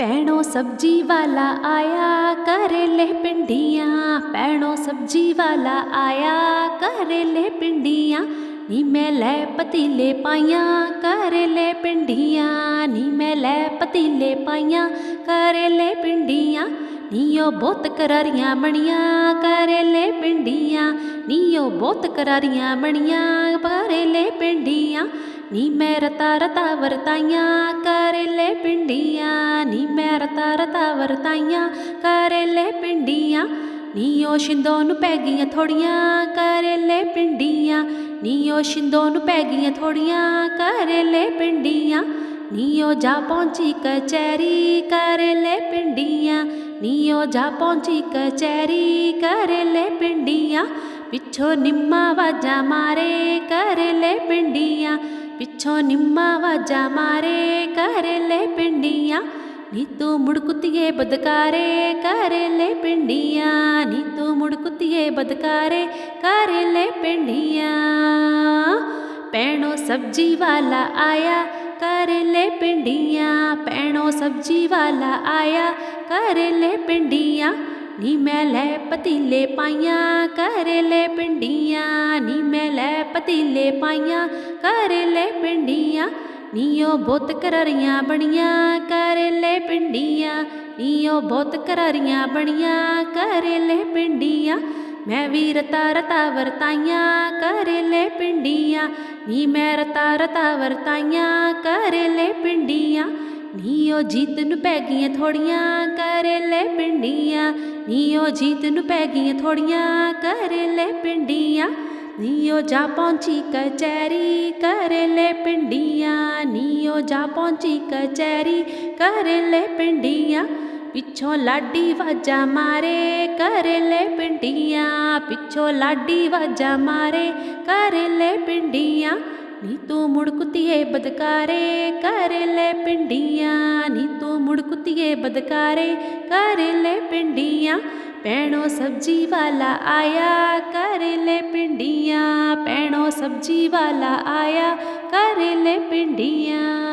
ਭੈਣੋ ਸਬਜੀ ਵਾਲਾ ਆਇਆ ਕਰੇਲੇ ਪਿੰਡੀਆਂ। ਭੈਣੋ ਸਬਜੀ ਵਾਲਾ ਆਇਆ ਕਰੇਲੇ ਪਿੰਡੀਆਂ। ਨੀ ਮੈਂ ਲੈ ਪਤੀਲੇ ਪਾਈਆਂ ਕਰੇਲੇ ਪਿੰਡੀਆਂ। ਨੀ ਮੈਂ ਲੈ ਪਤੀਲੇ ਪਾਈਆਂ ਕਰੇਲੇ ਪਿੰਡੀਆਂ। ਨੀਓ ਬਹੁਤ ਕਰਾਰੀਆਂ ਬਣੀਆਂ ਕਰੇਲੇ ਪਿੰਡੀਆਂ। ਨੀਓ ਬਹੁਤ ਕਰਾਰੀਆਂ ਬਣੀਆਂ ਕਰੇਲੇ ਪਿੰਡੀਆਂ। ਨੀ ਮੈਂ ਰਤਾ ਰਤਾ ਵਰਤਾਈਆਂ ਕਰੇਲੇ ਪਿੰਡੀਆਂ। ਨੀ ਮੈਂ ਰਤਾ ਰਤਾ ਵਰਤਾਈਆਂ ਕਰੇਲੇ ਪਿੰਡੀਆਂ। ਨੀ ਉਹ ਸ਼ਿੰਦੋ ਨੂੰ ਪੈ ਗਈਆਂ ਥੋੜੀਆਂ ਕਰੇਲੇ ਪਿੰਡੀਆਂ। ਨੀ ਉਹ ਸ਼ਿੰਦੋ ਨੂੰ ਪੈ ਗਈਆਂ ਥੋੜੀਆਂ ਕਰੇਲੇ ਪਿੰਡੀਆਂ। ਨੀ ਉਹ ਜਾ ਪਹੁੰਚੀ ਕਚੈਰੀ ਕਰੇਲੇ ਪਿੰਡੀਆਂ। ਨੀ ਉਹ ਜਾ ਪਹੁੰਚੀ ਕਚਹਿਰੀ ਕਰੇਲੇ ਪਿੰਡੀਆਂ। ਪਿੱਛੋਂ ਨਿੰਮਾ ਵਾਜਾ ਮਾਰੇ ਕਰੇਲੇ ਪਿੰਡੀਆਂ। ਪਿੱਛੋਂ ਨਿੰਮਾ ਵਾਜਾ ਮਾਰੇ ਕਰੇਲੇ ਪਿੰਡੀਆਂ। ਨੀ ਤੂੰ ਮੁੜ ਕੁੱਤੀਏ ਬਦਕਾਰੇ ਕਰੇਲੇ ਪਿੰਡੀਆਂ। ਨੀ ਤੂੰ ਮੁੜ ਕੁੱਤੀਏ ਬਦਕਾਰੇ ਲੈ ਪਿੰਡੀਆਂ। ਪੈਣੋ ਸਬਜੀ ਵਾਲਾ ਆਇਆ ਕਰੇਲੇ ਪਿੰਡੀਆਂ। ਪੈਣੋ ਸਬਜੀ ਵਾਲਾ ਆਇਆ ਕਰੇਲੇ ਪਿੰਡੀਆਂ। ਨੀ ਮੈਂ ਲੈ ਪਤੀਲੇ ਪਾਈਆਂ ਕਰੇਲੇ ਪਿੰਡੀਆਂ। ਨੀ ਮੈਂ ਲੈ ਪਤੀਲੇ ਪਾਈਆਂ ਕਰੇਲੇ ਪਿੰਡੀਆਂ, ਨੀਓ ਬੁੱਤ ਕਰਾਰੀਆਂ ਬਣੀਆਂ ਕਰੇਲੇ ਪਿੰਡੀਆਂ, ਨੀਓ ਬਹੁਤ ਕਰਾਰੀਆਂ ਬਣੀਆਂ ਕਰੇਲੇ ਪਿੰਡੀਆਂ, ਮੈਂ ਵੀ ਰਤਾ ਰਤਾ ਵਰਤਾਈਆਂ ਕਰੇਲੇ ਪਿੰਡੀਆਂ, ਨੀ ਮੈਂ ਰਤਾ ਰਤਾ ਵਰਤਾਈਆਂ ਲੈ ਪਿੰਡੀਆਂ, ਨੀਓ ਜੀਤ ਨੂੰ ਪੈ ਗਈਆਂ ਥੋੜੀਆਂ ਲੈ ਪਿੰਡੀਆਂ, ਨੀਓ ਜੀਤ ਨੂੰ ਪੈ ਗਈਆਂ ਥੋੜੀਆਂ ਲੈ ਪਿੰਡੀਆਂ। ਨੀਓ ਜਾ ਪਹੁੰਚੀ ਕਚਹਿਰੀ ਲੈ ਪਿੰਡੀਆਂ। ਨੀਓ ਜਾ ਪਹੁੰਚੀ ਕਚਹਿਰੀ ਲੈ ਪਿੰਡੀਆਂ। ਪਿੱਛੋਂ ਲਾਡੀ ਵਾਜਾ ਮਾਰੇ ਕਰੇਲੇ ਪਿੰਡੀਆਂ। ਪਿੱਛੋਂ ਲਾਡੀ ਵਾਜਾ ਮਾਰੇ ਕਰੇਲੇ ਪਿੰਡੀਆਂ। ਨੀ ਤੂੰ ਮੁੜ ਕੁੱਤੀਏ ਬਦਕਾਰੇ ਲੈ ਪਿੰਡੀਆਂ। ਨੀ ਤੂੰ ਮੁੜ ਕੁੱਤੀਏ ਬਦਕਾਰੇ ਲੈ ਪਿੰਡੀਆਂ। ਪੈਣੋ ਸਬਜੀ ਵਾਲਾ ਆਇਆ ਕਰੇਲੇ ਪਿੰਡੀਆਂ ਪੈਣੋ ਸਬਜੀ ਵਾਲਾ ਆਇਆ ਕਰੇਲੇ ਪਿੰਡੀਆਂ